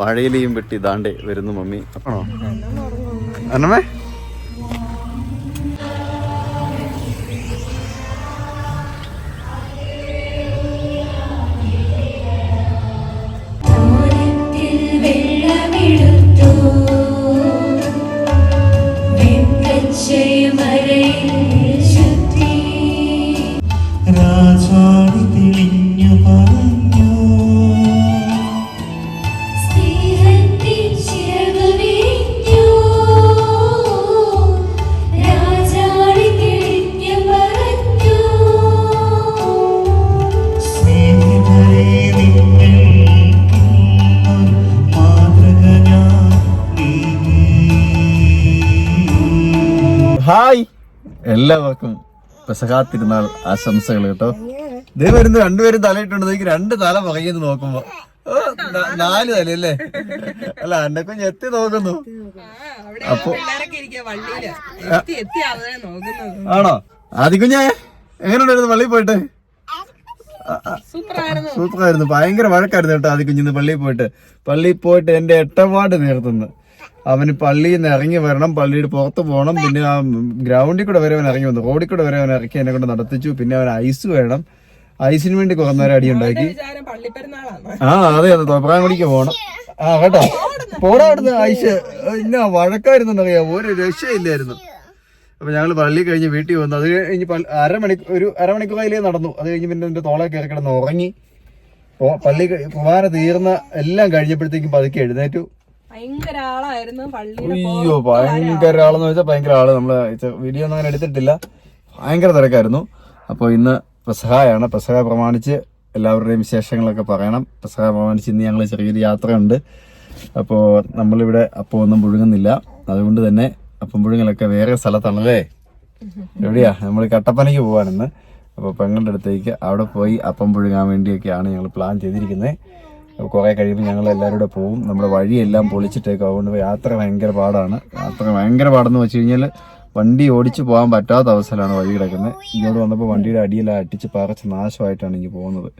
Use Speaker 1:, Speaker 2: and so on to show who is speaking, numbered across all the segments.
Speaker 1: വാഴയിലയും വെട്ടി ദാണ്ടേ വരുന്നു മമ്മി. ആണോ? അന്നമ്മേ? ഹായ്. എല്ലാവർക്കും പെസഹാ ആശംസകൾ കേട്ടോ. ഇതേ വരുന്ന രണ്ടുപേരും തലയിട്ടുണ്ട്. എനിക്ക് രണ്ട് തല പകയെന്ന് നോക്കുമ്പോ. നാല് തല അല്ലേ അല്ല അന്നക്കും എത്തി നോക്കുന്നു. അപ്പൊ ആണോ? ആദ്യ കുഞ്ഞേ എങ്ങനെയുണ്ടായിരുന്നു പള്ളിയിൽ പോയിട്ട്? സൂപ്പറായിരുന്നു. ഭയങ്കര വഴക്കായിരുന്നു കേട്ടോ ആദ്യ കുഞ്ഞിന്ന് പള്ളിയിൽ പോയിട്ട്. പള്ളിയിൽ പോയിട്ട് എന്റെ എട്ടപാട് നേർത്തുന്നു. അവന് പള്ളിയിൽ നിന്ന് ഇറങ്ങി വരണം. പള്ളിയുടെ പുറത്ത് പോകണം പിന്നെ ആ ഗ്രൗണ്ടിൽ കൂടെ വരെ അവൻ ഇറങ്ങി വന്നു. റോഡിൽ കൂടെ വരെ അവൻ ഇറക്കി എന്നെ കൊണ്ട് നടത്തിച്ചു. പിന്നെ അവൻ ഐസ് വേണം. ഐസിന് വേണ്ടി കുറേ നേരം അടി ഉണ്ടാക്കി. ആ അതെ അതെ. തോപ്രാങ്കുടിക്ക് പോകണം ആ കേട്ടോ. പോടാ ഐസ് ഇന്ന വഴക്കായിരുന്നുണ്ടറിയാം ഒരു രക്ഷയില്ലായിരുന്നു. അപ്പൊ ഞങ്ങൾ പള്ളി കഴിഞ്ഞ് വീട്ടിൽ വന്നു. അത് കഴിഞ്ഞ് അരമണി അരമണിക്കൂർ ഒരു അരമണിക്കൂർ അതിലേ നടന്നു. അത് കഴിഞ്ഞ് പിന്നെ എന്റെ തോളെ കയറി കിടന്ന് ഉറങ്ങി. പള്ളി കുമാര തീർന്ന എല്ലാം കഴിഞ്ഞപ്പോഴത്തേക്കും പതുക്കെ എഴുന്നേറ്റു.
Speaker 2: ഭയങ്കര ആളായിരുന്നു
Speaker 1: അയ്യോ ഭയങ്കര ആളെന്ന് വെച്ചാൽ ഭയങ്കര ആൾ നമ്മൾ വീഡിയോ ഒന്നും അങ്ങനെ എടുത്തിട്ടില്ല. ഭയങ്കര തിരക്കായിരുന്നു. അപ്പോൾ ഇന്ന് പ്രസഹായാണ് പ്രസഹ പ്രമാണിച്ച് എല്ലാവരുടെയും വിശേഷങ്ങളൊക്കെ പറയണം. പ്രസഹ പ്രമാണിച്ച് ഇന്ന് ഞങ്ങൾ ചെറിയൊരു യാത്രയുണ്ട്. അപ്പോൾ നമ്മളിവിടെ അപ്പം ഒന്നും പുഴുങ്ങുന്നില്ല. അതുകൊണ്ട് തന്നെ അപ്പം പുഴുങ്ങലൊക്കെ വേറെ സ്ഥലത്താണല്ലേ? എവിടെയാ? നമ്മൾ കട്ടപ്പനയ്ക്ക് പോവാനെന്ന് അപ്പോൾ പെങ്ങളുടെ അടുത്തേക്ക് അവിടെ പോയി അപ്പം പുഴുങ്ങാൻ വേണ്ടിയൊക്കെയാണ് ഞങ്ങൾ പ്ലാൻ ചെയ്തിരിക്കുന്നത് അപ്പോൾ കുറേ കഴിയുമ്പോൾ ഞങ്ങൾ എല്ലാവരും കൂടെ പോവും. നമ്മുടെ വഴിയെല്ലാം പൊളിച്ചിട്ടേക്കും. അതുകൊണ്ട് യാത്ര ഭയങ്കര പാടാണ്. യാത്ര ഭയങ്കര പാടെന്ന് വെച്ച് കഴിഞ്ഞാൽ വണ്ടി ഓടിച്ചു പോകാൻ പറ്റാത്ത അവസ്ഥയിലാണ് വഴി കിടക്കുന്നത്. ഇങ്ങോട്ട് വന്നപ്പോൾ വണ്ടിയുടെ അടിയെല്ലാം അടിച്ച് പറിച്ച് നാശമായിട്ടാണ് എനിക്ക് പോകുന്നത്.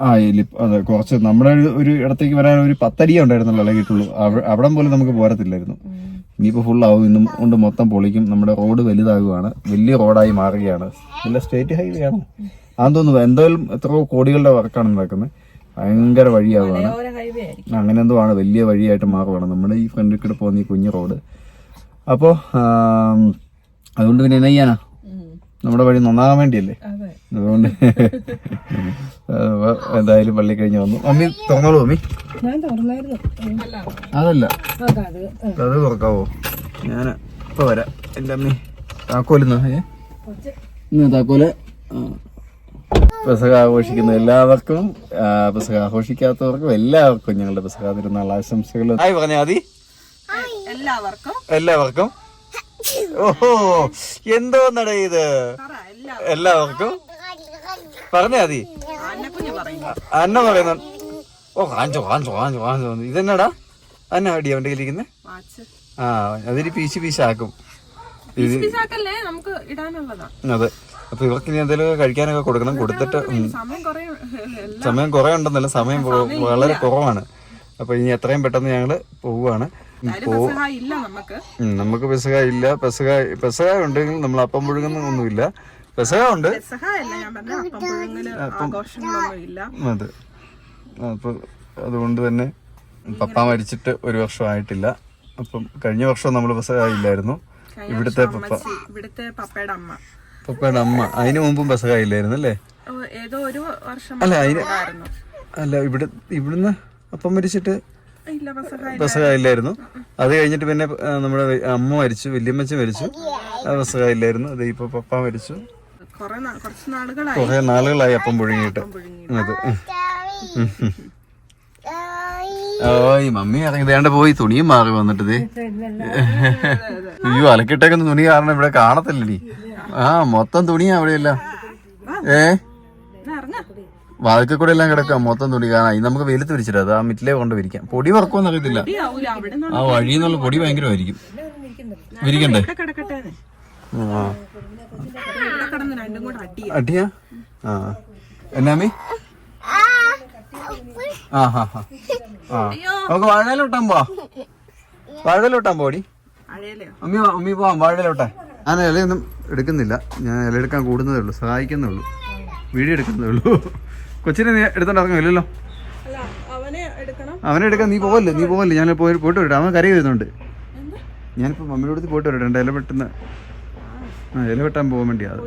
Speaker 1: ആ ഇല്ല അതെ കുറച്ച് നമ്മുടെ ഒരു- ഇടത്തേക്ക് വരാൻ ഒരു പത്തടിയേ ഉണ്ടായിരുന്നുള്ളൂ. ഇളകിയിട്ടുള്ളൂ അവ- അവിടം പോലും നമുക്ക് പോരത്തില്ലായിരുന്നു. ഇനിയിപ്പോൾ ഫുള്ളാവും ഇന്നും കൊണ്ട് മൊത്തം പൊളിക്കും. നമ്മുടെ റോഡ് വലുതാകുകയാണ് വലിയ റോഡായി മാറുകയാണ്. നല്ല സ്റ്റേറ്റ് ഹൈവേ ആണ്. അതെന്ന് തോന്നുന്നു എന്തായാലും എത്രയോ കോടികളുടെ വർക്കാണ് നടക്കുന്നത്. ഭയങ്കര വഴിയാവുകയാണ്
Speaker 2: ഓരോ ഹൈവേ ആയിരിക്കും.
Speaker 1: അങ്ങനെ എന്തോ ആണ് വലിയ വഴിയായിട്ട് മാറുകയാണ് നമ്മുടെ ഈ ഫ്രണ്ടിൽ കൂടെ പോകുന്ന ഈ കുഞ്ഞു റോഡ് അപ്പോൾ അതുകൊണ്ട് പിന്നെ എന്നാ ചെയ്യാനാ? നമ്മുടെ വഴി നന്നാകാൻ വേണ്ടിയല്ലേ? അതുകൊണ്ട് എന്തായാലും പള്ളി കഴിഞ്ഞ് വന്നു. മമ്മി തുറന്നോളൂ മമ്മി.
Speaker 2: അല്ല.
Speaker 1: അതല്ല.
Speaker 2: അത്
Speaker 1: തുറക്കാവോ? ഞാൻ ഇപ്പൊ വരാം. എന്റെ അമ്മി താക്കോലിന്ന് ഏ? താക്കോൽ ആ. പെസക ആഘോഷിക്കുന്ന എല്ലാവർക്കും പെസഹ പെസക ആഘോഷിക്കാത്തവർക്കും എല്ലാവർക്കും ഞങ്ങളുടെ പെസക തിരുന്നാൾ ആശംസകൾ. ഹായ് പറഞ്ഞാൽ മതി.
Speaker 2: എല്ലാവർക്കും.
Speaker 1: എല്ലാവർക്കും. ഓഹോ എന്തോന്നട ഇത്?
Speaker 2: പറ എല്ലാ
Speaker 1: എല്ലാവർക്കും. പറഞ്ഞാ മതി. അന്ന പറയുന്ന. ഓ കാഞ്ചോ കാഞ്ചോ കാഞ്ചോ കാഞ്ചോ. ഇതെന്നടാ? അന്ന അടി അവന്റെ കയ്യിലിരിക്കുന്നത്
Speaker 2: വാച്ച്.
Speaker 1: ആ അതിന് പീശി പീശാക്കും. ഇത്
Speaker 2: പിസാക്കല്ലേ നമുക്ക് ഇടാനുള്ളതാ.
Speaker 1: അതെ. അപ്പൊ ഇവർക്ക് ഇനി എന്തെങ്കിലും കഴിക്കാനൊക്കെ കൊടുക്കണം. കൊടുത്തിട്ട്
Speaker 2: സമയം കുറെ
Speaker 1: ഉണ്ടെന്നല്ല സമയം വളരെ കുറവാണ്. അപ്പൊ ഇനി എത്രയും പെട്ടെന്ന് ഞങ്ങൾ പോവുകയാണ്
Speaker 2: നമുക്ക്.
Speaker 1: പെസക ഇല്ല. പെസക പെസക ഉണ്ടെങ്കിൽ നമ്മൾ അപ്പം മുഴുകുന്ന ഒന്നുമില്ല. പെസക ഉണ്ട്. അതെ. അപ്പൊ അതുകൊണ്ട് തന്നെ പപ്പ മരിച്ചിട്ട് ഒരു വർഷം ആയിട്ടില്ല അപ്പം കഴിഞ്ഞ വർഷം നമ്മൾ പെസക ഇല്ലായിരുന്നു. ഇവിടുത്തെ പപ്പ
Speaker 2: ഇവിടുത്തെ പപ്പയുടെ അമ്മ.
Speaker 1: പപ്പയുടെ അമ്മ. അതിനു മുമ്പും പെസക ഇല്ലായിരുന്നു അല്ലേ
Speaker 2: ഏതോ ഒരു വർഷം
Speaker 1: അല്ല അതിന് അല്ല ഇവിടെ ഇവിടുന്ന് അപ്പം മരിച്ചിട്ട്
Speaker 2: ഇല്ല പെസഹ
Speaker 1: പെസക ഇല്ലായിരുന്നു അത് കഴിഞ്ഞിട്ട് പിന്നെ നമ്മുടെ അമ്മ മരിച്ചു വല്യമ്മച്ച മരിച്ചു. ആ പെസക ഇല്ലായിരുന്നു അത് ഇപ്പൊ പപ്പ മരിച്ചു.
Speaker 2: കൊറേ നാളുകളായി.
Speaker 1: അപ്പം പുഴുങ്ങിയിട്ട്. ഓയ് മമ്മി ഇറങ്ങി. വേണ്ട പോയി. തുണിയും മാറി വന്നിട്ട്. അയ്യോ അലക്കിട്ടേക്കുന്ന തുണി കാരണം ഇവിടെ കാണത്തില്ലടി. ആ മൊത്തം തുണിയാ അവിടെയല്ല. ഏ? വാതിക്കൽ കൂടെ എല്ലാം കിടക്കാം മൊത്തം തുണി. കാണാം നമുക്ക് വെയിലത്ത് വിരിച്ചിട്ട് അത് ആ മിറ്റിലേ കൊണ്ട് വിരിക്കാം. പൊടി വറക്കുമെന്ന് അറിയത്തില്ല. ആ വഴിയിൽ നിന്നുള്ള പൊടി ഭയങ്കരമായിരിക്കും. വിരിക്കണ്ടേ? ആ. അടിയാ ആ. എന്നാമി? ആ ഹാ ഹാ. ആ. നമുക്ക് വാഴയിലോട്ടാൻ പോവാ. വാഴയിലോട്ടാൻ പോടി അമ്മി വാ, അമ്മി പോവാം വാഴയിലോട്ടെ. ഞാൻ ഇലയൊന്നും എടുക്കുന്നില്ല. ഞാൻ ഇല എടുക്കാൻ കൂടുന്നതേ ഉള്ളൂ സഹായിക്കുന്നേ ഉള്ളൂ. വീഡിയോ എടുക്കുന്നതേ ഉള്ളൂ. കൊച്ചിനെ നീ എടുത്തോണ്ട് ഇറങ്ങില്ലല്ലോ
Speaker 2: അവനെ എടുക്കണം.
Speaker 1: അവനെ എടുക്കാൻ നീ പോവല്ലേ? നീ പോവല്ലേ? ഞാൻ പോയി പോയിട്ട് വരട്ടെ. അവൻ കരയി വരുന്നുണ്ട് ഞാനിപ്പോൾ മമ്മിയുടെ അടുത്ത് പോയിട്ട് വരട്ടെ. എന്റെ ഇല വെട്ടുന്ന ആ ഇല വെട്ടാൻ പോകാൻ വേണ്ടിയാ അത്.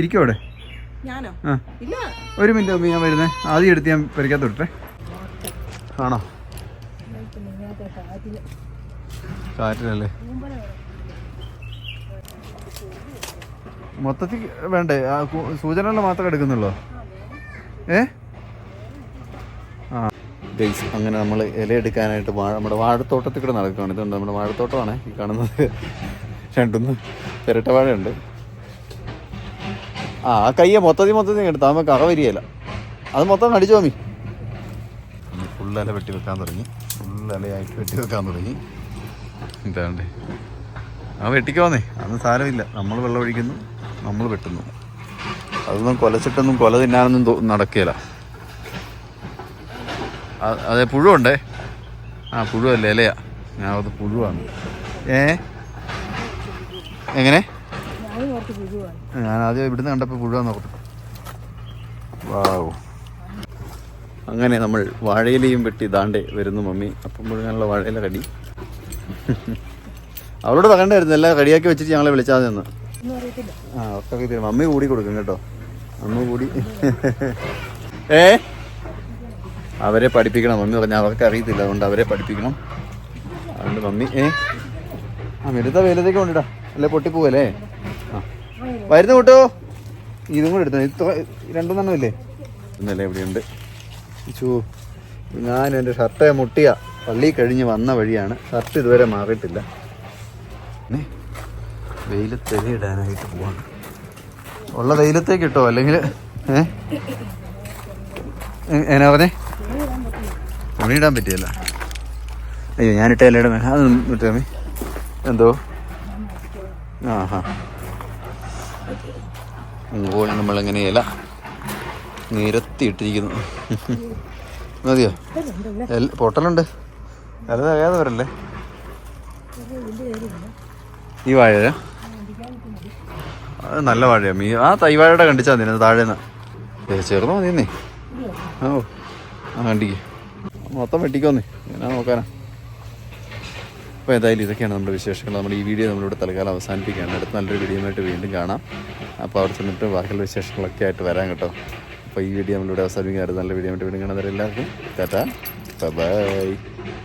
Speaker 1: ഇരിക്കും അവിടെ?
Speaker 2: ഞാനോ?
Speaker 1: ആ.
Speaker 2: ഇല്ല.
Speaker 1: ഒരു മിനിറ്റ് മമ്മി ഞാൻ വരുന്നേ. ആദ്യം എടുത്ത് ഞാൻ പരിക്കാത്ത വിട്ടെ ആണോ? കാറ്റിലല്ലേ? മൊത്തത്തിൽ വേണ്ടേ? ആ സൂചനകൾ മാത്രമേ എടുക്കുന്നുള്ളൂ? ഏ? ആ. ഗൈസ് അങ്ങനെ നമ്മൾ ഇല എടുക്കാനായിട്ട് വാഴ നമ്മുടെ വാഴത്തോട്ടത്തിൽ കൂടെ നടക്കുകയാണ്. ഇതുണ്ട് നമ്മുടെ വാഴത്തോട്ടമാണ് ഈ കാണുന്നത്. രണ്ടൊന്ന് ചിരട്ട വാഴയുണ്ട്. ആ ആ കയ്യെ മൊത്തത്തിൽ മൊത്തത്തിൽ എടുത്താൽ നമുക്ക് കറ വരികയില്ല. അത് മൊത്തം അടിച്ചു മമ്മി ഫുള്ള് ഇല വെട്ടി വെക്കാൻ തുടങ്ങി. ഫുള്ള് ഇലയായിട്ട് വെട്ടി വെക്കാൻ തുടങ്ങി. എന്താണ്ട് ആ വെട്ടിക്കോന്നേ അന്ന് സാരമില്ല. നമ്മൾ വെള്ളം ഒഴിക്കുന്നു നമ്മൾ വെട്ടുന്നു. അതൊന്നും കൊലച്ചിട്ടൊന്നും കൊല തിന്നാനൊന്നും നടക്കുകയില്ല അതെ പുഴുണ്ടേ ആ പുഴുവല്ലേ ഇലയാ. ഞാൻ അത് പുഴുവാണ്. ഏ? എങ്ങനെ? ഞാൻ ആദ്യം ഇവിടുന്ന് കണ്ടപ്പോൾ പുഴുവാന്ന് ഓർത്തു. വാവ്. അങ്ങനെ നമ്മൾ വാഴയിലയും വെട്ടി ദാണ്ടേ വരുന്നു മമ്മി. അപ്പം മുഴുവനുള്ള വാഴയില കടി അവളോട് പറയണ്ടായിരുന്നു എല്ലാം റെഡിയാക്കി വെച്ചിട്ട് ഞങ്ങളെ വിളിച്ചാൽ നിന്ന് ആ ഒക്കെ അറിയത്തില്ല മമ്മി കൂടി കൊടുക്കും കേട്ടോ. അമ്മ കൂടി. ഏ? അവരെ പഠിപ്പിക്കണം. മമ്മി പറഞ്ഞു അവർക്ക് അറിയത്തില്ല. അതുകൊണ്ട് അവരെ പഠിപ്പിക്കണം. അതുകൊണ്ട് മമ്മി ഏ? ആ വലുതാ വലുതൊക്കെ കൊണ്ടിടാ അല്ലേ പൊട്ടിപ്പോവല്ലേ? ആ. വരുന്ന കൂട്ടോ. ഇതും കൂടെ എടുത്തു. ഇത് തന്നെ ഇല്ലേ? ഇന്നലെ എവിടെയുണ്ട് ചൂ ഞാൻ എന്റെ ഷർട്ട് മുട്ടിയ. പള്ളി കഴിഞ്ഞ് വന്ന വഴിയാണ്. ഷർട്ട് ഇതുവരെ മാറിയിട്ടില്ല. പിന്നെ വെയിലത്ത് ഇടാനായിട്ട് പോവാണ്. ഉള്ള വെയിലത്തേക്ക് ഇട്ടോ അല്ലെങ്കിൽ ഏ? എന്നാ പറഞ്ഞേ? തുണിയിടാൻ പറ്റിയല്ല. അയ്യോ ഞാനിട്ട ഇലയുടെ അതൊന്നും അത് വിട്ടേ എന്തോ? ആ ഹാ മുകളിൽ നമ്മളെങ്ങനെയല്ല നിരത്തിയിട്ടിരിക്കുന്നു. മതിയോ? പൊട്ടലുണ്ട്. അത് അറിയാതെ വരല്ലേ? ഈ വാഴ. അത് നല്ല വാഴയാണ് മീ ആ തൈ വാഴയുടെ കണ്ടിച്ചാൽ മതി താഴേന്ന്. മതി നീ ഓ. ആ കണ്ടിക്ക്. മൊത്തം വെട്ടിക്കോന്നേ ഞാൻ നോക്കാനാ. അപ്പോൾ ഏതായാലും ഇതൊക്കെയാണ് നമ്മുടെ വിശേഷങ്ങൾ. നമ്മുടെ ഈ വീഡിയോ നമ്മളിവിടെ തൽക്കാലം അവസാനിപ്പിക്കുകയാണ്. അടുത്ത നല്ലൊരു വീഡിയോയുമായിട്ട് വീണ്ടും കാണാം. അപ്പോൾ അവിടെ ചെന്നിട്ട് ബാക്കിയുള്ള വിശേഷങ്ങളൊക്കെ ആയിട്ട് വരാൻ കേട്ടോ. അപ്പോൾ ഈ വീഡിയോ നമ്മളിവിടെ അവസാനിപ്പിക്കാൻ അടുത്ത നല്ല വീഡിയോ ആയിട്ട് വീണ്ടും കാണാൻ എല്ലാവർക്കും ടാറ്റാ. ബൈ.